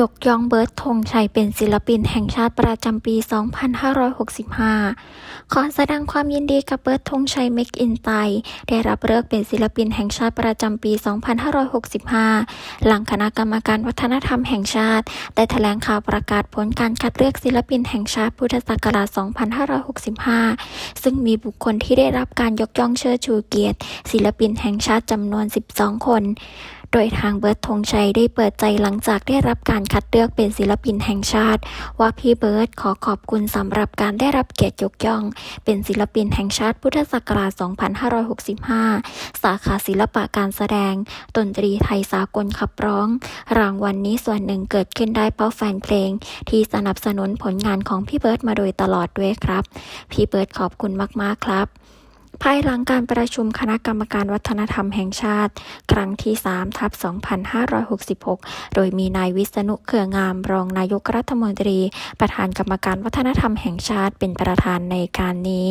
ยกย่องเบิร์ตธงชัยเป็นศิลปินแห่งชาติประจำปี 2565 ขอแสดงความยินดีกับเบิร์ตธงชัยเมกอินไตได้รับเลือกเป็นศิลปินแห่งชาติประจำปี 2565 หลังคณะกรรมการวัฒนธรรมแห่งชาติ ได้แถลงข่าวประกาศผลการคัดเลือกศิลปินแห่งชาติพุทธศักราช 2565 ซึ่งมีบุคคลที่ได้รับการยกย่องเชิดชูเกียรติ ศิลปินแห่งชาติจำนวน 12 คน โดยทางเบิร์ตธงชัยได้เปิดใจหลังจากได้รับการคัดเลือกเป็นศิลปินแห่งชาติ ว่าพี่เบิร์ตขอขอบคุณสำหรับการได้รับเกียรติยกย่อง เป็นศิลปินแห่งชาติพุทธศักราช 2565 สาขาศิลปะการแสดง ดนตรีไทยสากลขับร้อง รางวัลนนี้ส่วนหนึ่งเกิดขึ้นได้เพราะแฟนเพลง ที่สนับสนุนผลงานของพี่เบิร์ตมาโดยตลอดด้วยครับ พี่เบิร์ตขอบคุณมากๆครับ ภายหลังการประชุมคณะกรรมการวัฒนธรรมแห่งชาติ ครั้งที่ 3 ทับ 2566 โดยมีนายวิษณุเครืองามรองนายกรัฐมนตรี ประธานกรรมการวัฒนธรรมแห่งชาติเป็นประธานในการนี้